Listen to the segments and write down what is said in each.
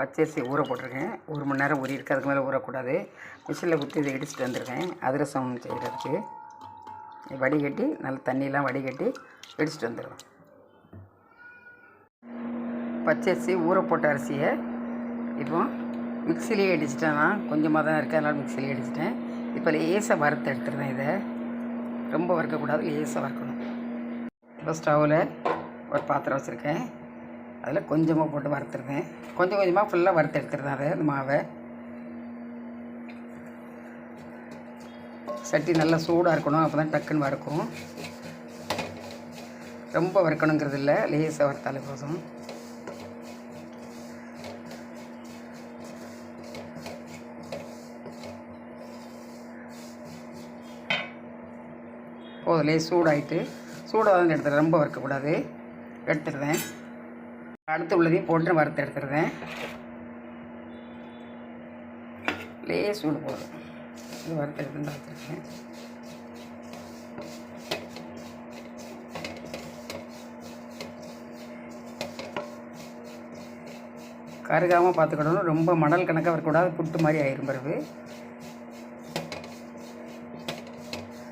பச்சரிசி ஊற போட்டிருக்கேன். ஒரு மணி நேரம் ஊறி இருக்குது அதுக்கு மேலே ஊறக்கூடாது. மிஷினில் குத்தி இதை இடிச்சிட்டு வந்திருக்கேன். அதிரசம் செய்கிறதுக்கு. வடிகட்டி நல்ல தண்ணியெலாம் வடிகட்டி இடிச்சிட்டு வந்துடுவேன் பச்சரிசி ஊற போட்ட அரிசியை இப்போ மிக்சிலேயே அடிச்சிட்டேன் நான். கொஞ்சமாக தான் இருக்குது அதனால் மிக்சிலேயே அடிச்சிட்டேன் இப்போ லேசாக வறுத்து எடுத்துருந்தேன் இதை. ரொம்ப வறுக்கக்கூடாது. லேசாக வறுக்கணும். இப்போ ஸ்டவ்வில் ஒரு பாத்திரம் வச்சுருக்கேன். அதில் கொஞ்சமாக போட்டு வறுத்துருந்தேன் கொஞ்சம் கொஞ்சமாக ஃபுல்லாக வறுத்து எடுத்துருந்தேன் அதை அந்த மாவை. சட்டி நல்லா சூடாக இருக்கணும் அப்போ தான் டக்குன்னு வறுக்கும். ரொம்ப வறுக்கணுங்கிறது இல்லை லேசாக வறுத்தாலே போதும். போதும் லேஸ் சூடாயிட்டு சூடாக தான் எடுத்துடுறேன். ரொம்ப வறுக்கக்கூடாது. எடுத்துடுறேன். அடுத்து உள்ளதையும் போட்டு வறுத்து எடுத்துருவேன். லேஸ் சூடு போதும் இது வறுத்து எடுத்து வறுத்துருக்கேன் கருகாமல் பார்த்துக்கிடணும் ரொம்ப மணல் கணக்காக வரக்கூடாது புட்டு மாதிரி ஆயிரும் பிறகு.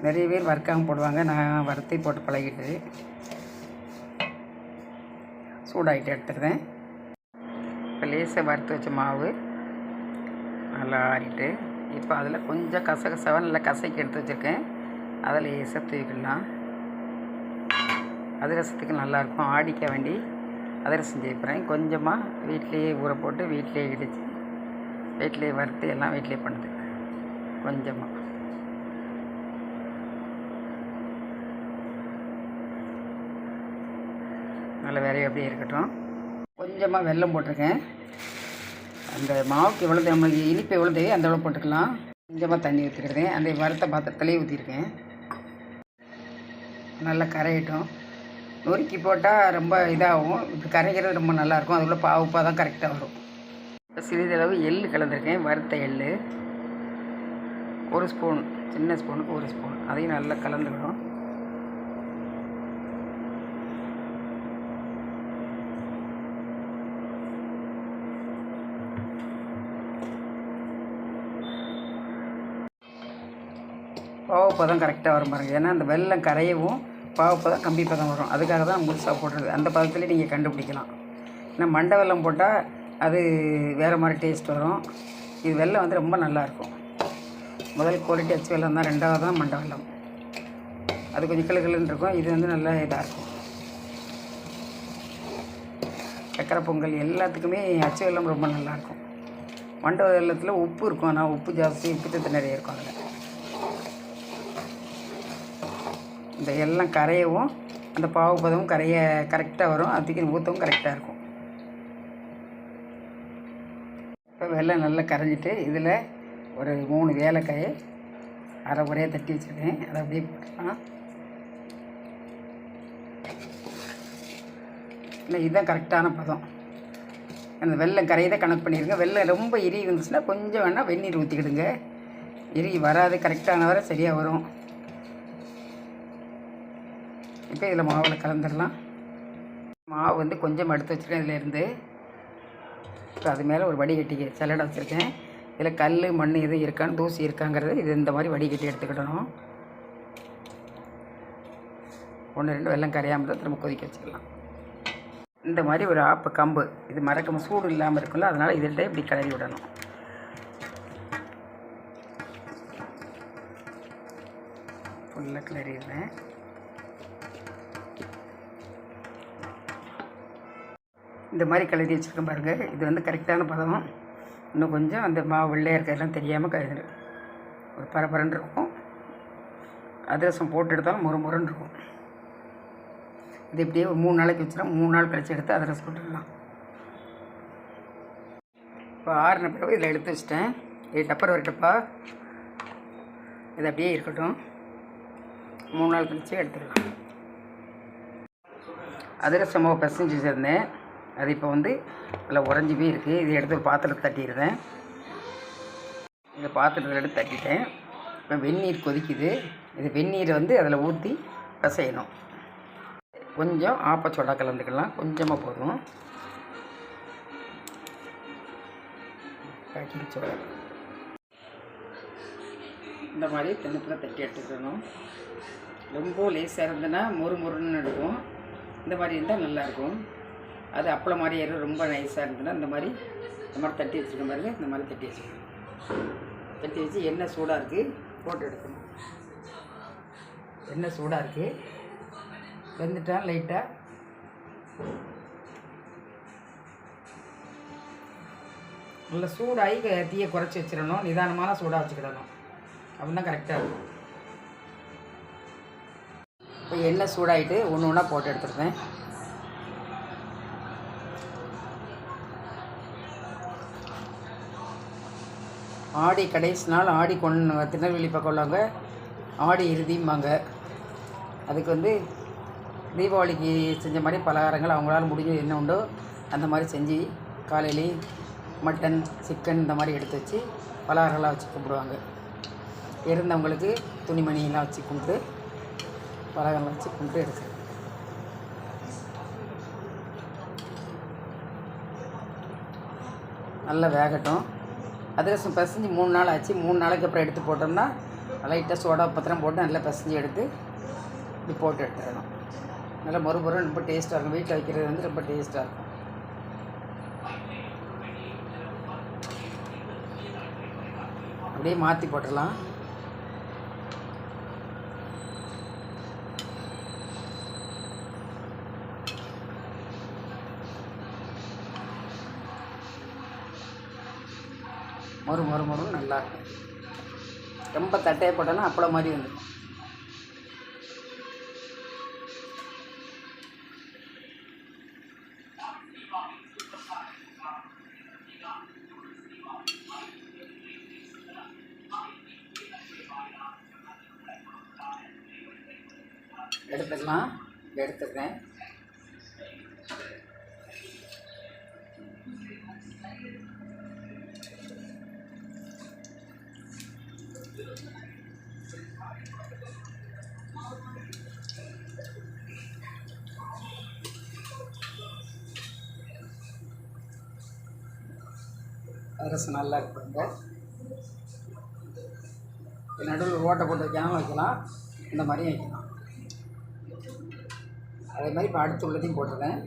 நிறைய பேர் வறுக்காமல் போடுவாங்க. நான் வறுத்தி போட்டு பழகிட்டு. சூடாகிட்டு எடுத்துக்கிறேன் இப்போ லேசாக வறுத்து வச்ச மாவு நல்லா ஆறிட்டு இப்போ அதில் கொஞ்சம் கசகசவாக நல்லா கசக்கி எடுத்து வச்சுருக்கேன். அதில் லேசாக தூக்கிடலாம் அதிரசத்துக்கு நல்லாயிருக்கும். ஆடிக்க வேண்டி அதிரசம் செய்யப்படுறேன் கொஞ்சமாக வீட்லேயே ஊற போட்டு வீட்டிலேயே இடித்து வீட்டிலேயே வறுத்து எல்லாம் வீட்லேயே பண்ணுது. கொஞ்சமாக நல்ல வேலையை அப்படியே இருக்கட்டும். கொஞ்சமாக வெல்லம் போட்டிருக்கேன். அந்த மாவுக்கு எவ்வளோ நம்மளுக்கு இனிப்பு எவ்வளோ தேவையோ அந்த அளவு போட்டுக்கலாம். கொஞ்சமாக தண்ணி ஊற்றிருக்கேன் அந்த வறுத்த பாத்திரத்துலேயே ஊற்றிருக்கேன் நல்லா கரையட்டும். நொறுக்கி போட்டால் ரொம்ப இதாகும். இப்படி கரைக்கிறது ரொம்ப நல்லாயிருக்கும். அதுக்குள்ளே பாவுப்பாக தான் கரெக்டாக வரும். இப்போ சிறிதளவு எள் கலந்துருக்கேன். வறுத்த எள்ளு. ஒரு ஸ்பூன் சின்ன ஸ்பூனுக்கு ஒரு ஸ்பூன் அதையும் நல்லா கலந்துக்கணும். பாவப்பதம் கரெக்டாக வரும் பாருங்கள் ஏன்னா அந்த வெள்ளம் கரையவும் பாவப்பதம் கம்பி பதம் வரும். அதுக்காக தான் முழுசாக போடுறது அந்த பதத்துலேயே நீங்கள் கண்டுபிடிக்கலாம். ஏன்னா மண்டை வெல்லம் போட்டால் அது வேறு மாதிரி டேஸ்ட் வரும். இது வெல்லம் வந்து ரொம்ப நல்லாயிருக்கும் முதல் குவாலிட்டி அச்சு வெல்லம் தான். ரெண்டாவது தான் மண்டை வெல்லம் அது கொஞ்சம் கிளு கிளுன்னு இருக்கும். இது வந்து நல்லா இதாக இருக்கும். சக்கரை பொங்கல் எல்லாத்துக்குமே அச்சு வெல்லம் ரொம்ப நல்லாயிருக்கும் மண்டை வெல்லத்தில் உப்பு இருக்கும். ஆனால் உப்பு ஜாஸ்தி உப்பு சத்து நிறைய இருக்கும் அதில். இந்த எல்லாம் கரையவும் அந்த பாவுப்பதமும் கரைய கரெக்டாக வரும். அதுக்கு ஊற்றவும் கரெக்டாக இருக்கும். இப்போ வெள்ளம் நல்லா கரைஞ்சிட்டு இதில் ஒரு மூணு வேலைக்காயை அரை குறையாக தட்டி வச்சுருக்கேன். அதை அப்படியே போட்டுக்கலாம். இல்லை இதுதான் கரெக்டான பதம். அந்த வெள்ளம் கரையை தான் கணக்கு பண்ணிடுங்க வெள்ளம் ரொம்ப இறுகி இருந்துச்சுன்னா கொஞ்சம் வேணால் வெந்நீர் ஊற்றிக்கிடுங்க இறுகி வராது கரெக்டான வரை சரியாக வரும். இப்போ இதில் மாவில் கலந்துடலாம். மாவு வந்து கொஞ்சம் எடுத்து வச்சுருக்கேன் இதிலேருந்து இப்போ அது மேலே ஒரு வடிகட்டி சலடை வச்சுருக்கேன். இதில் கல் மண் எதுவும் இருக்கான்னு தூசி இருக்காங்கிறது இது இந்த மாதிரி வடிகட்டி எடுத்துக்கிடணும். ஒன்று ரெண்டு வெள்ளம் கரையாமல் தான் திரும்ப கொதிக்க வச்சுக்கலாம். இந்த மாதிரி ஒரு ஆப்பு கம்பு இது மறக்காம சூடு இல்லாமல் இருக்கும்ல அதனால் இதில் இப்படி கிளறி விடணும். ஃபுல்லாக கிளறிடுறேன். இந்த மாதிரி கலரி வச்சுருக்கேன் பாருங்கள் இது வந்து கரெக்டான பதம். இன்னும் கொஞ்சம் அந்த மாவு வெள்ளையாக இருக்கிறதெல்லாம் தெரியாமல் கழுது ஒரு பரபரன்னு இருக்கும். அதிரசம் போட்டு எடுத்தாலும் முறு முருன்னு இருக்கும். இது இப்படியே ஒரு மூணு நாளைக்கு வச்சுனா மூணு நாள் கழிச்சு எடுத்து அதிரசம் போட்டுடலாம் இப்போ ஆறின பிறகு இதில் எடுத்து வச்சிட்டேன். இது டப்பர் ஒரு டப்பா இது அப்படியே இருக்கட்டும். மூணு நாள் கழிச்சு எடுத்துடலாம். அதிரசமாக மாவு பிசைஞ்சு வச்சுருந்தேன் அது இப்போ வந்து நல்லா உறைஞ்சி போய் இருக்குது இதை எடுத்து ஒரு பாத்திரத்தை தட்டிடுறேன். இந்த பாத்திரத்தில் எடுத்து தட்டிட்டேன். இப்போ வெந்நீர் கொதிக்குது. இது வெந்நீரை வந்து அதில் ஊற்றி பிசையணும். கொஞ்சம் ஆப்பச்சோடா கலந்துக்கலாம். கொஞ்சமாக போதும். Baking soda. இந்த மாதிரி தினத்தில் தட்டி எடுத்துக்கணும். ரொம்ப லேசாக இருந்ததுன்னா மொறு மொறுன்னு எடுக்கும் இந்த மாதிரி இருந்தால் நல்லாயிருக்கும் அது அப்பளம் மாதிரி எரு ரொம்ப நைஸாக இருந்ததுன்னா இந்த மாதிரி இந்த மாதிரி தட்டி வச்சுருக்க மாதிரி இந்த மாதிரி தட்டி வச்சுக்கணும் தட்டி வச்சு எண்ணெய் சூடாக இருக்குது போட்டு எடுக்கணும். எண்ணெய் சூடாக இருக்குது வெந்துட்டா லைட்டாக நல்லா சூடாகி தீயை குறைச்சி வச்சிடணும். நிதானமான சூடாக வச்சுக்கிடணும். அப்படின்னா கரெக்டாக இருக்கும். இப்போ எண்ணெய் சூடாகிட்டு ஒன்று ஒன்றா போட்டு எடுத்துருந்தேன் ஆடி கடைசி நாள் ஆடி கொண்டு திருநெல்வேலி பக்கம் உள்ளவங்க ஆடி இறுதிம்பாங்க. அதுக்கு வந்து தீபாவளிக்கு செஞ்ச மாதிரி பலகாரங்கள் அவங்களால முடிஞ்சது என்ன உண்டோ அந்த மாதிரி செஞ்சு காலையிலே மட்டன் சிக்கன் இந்த மாதிரி எடுத்து வச்சு பலகாரங்களாக வச்சு கும்பிடுவாங்க. இருந்தவங்களுக்கு துணிமணியெல்லாம் வச்சு கும்பிட்டு பலகாரம்லாம் வச்சு கும்பிட்டு எடுத்து. நல்லா வேகட்டும். அதிரசம் பிசைஞ்சு மூணு நாள் ஆச்சு. மூணு நாளைக்கு அப்புறம் எடுத்து போட்டோம்னா லைட்டாக சோடா பத்திரம் போட்டு நல்லா பிசைஞ்சு எடுத்து இப்படி போட்டு எடுத்துடணும். நல்லா மறுபுறம் மொறு ரொம்ப டேஸ்ட்டாக இருக்கும். வீட்டில் வைக்கிறது வந்து ரொம்ப டேஸ்ட்டாக இருக்கும். அப்படியே மாற்றி போட்டுடலாம். மொறு மொறு மறு நல்லா இருக்கும் ரொம்ப தட்டையை போட்டோன்னா அப்பளம் மாதிரி வந்துடும் எடுத்துக்கலாம். எடுத்துக்கிறேன். அரசு நல்லா இருக்குங்க நடுவில் ஓட்டை போட்டு வைக்காமல் வைக்கலாம். இந்த மாதிரியும் வைக்கலாம். அதே மாதிரி இப்போ அடுத்து உள்ளதையும் போட்டுருக்கேன்.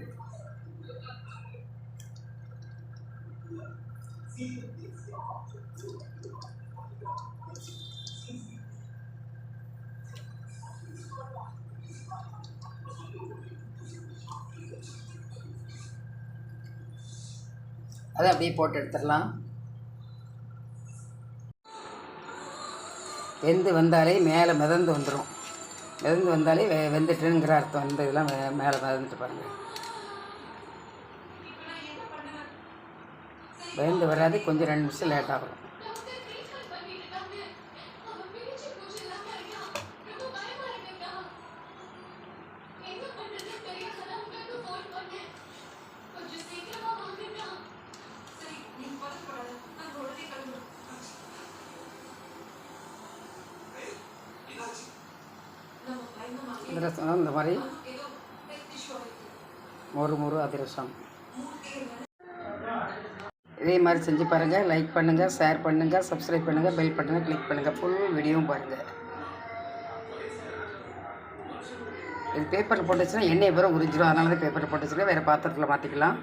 அதை அப்படியே போட்டு எடுத்துடலாம். வெந்து வந்தாலே மேலே மிதந்து வந்துடும் மிதந்து வந்தாலே வெ வெந்துட்டுங்கிற அர்த்தம் வந்து இதெல்லாம் மேலே மிதந்துட்டு பாருங்கள் வெந்து வராது கொஞ்சம் ரெண்டு நிமிஷம் லேட்டாகும் அதிரசம் இந்த மாதிரி. மொறு மொறு அதிரசம். இதே மாதிரி செஞ்சு பாருங்கள் லைக் பண்ணுங்கள் ஷேர் பண்ணுங்கள் சப்ஸ்கிரைப் பண்ணுங்கள் பெல் பட்டனை கிளிக் பண்ணுங்கள் ஃபுல் வீடியோவும் பாருங்கள் இது பேப்பரில் போட்டுச்சுன்னா எண்ணெய் பூரா உறிஞ்சிடும் அதனால தான் பேப்பரில் போட்டுச்சுன்னா வேறு பாத்திரத்தில் மாற்றிக்கலாம்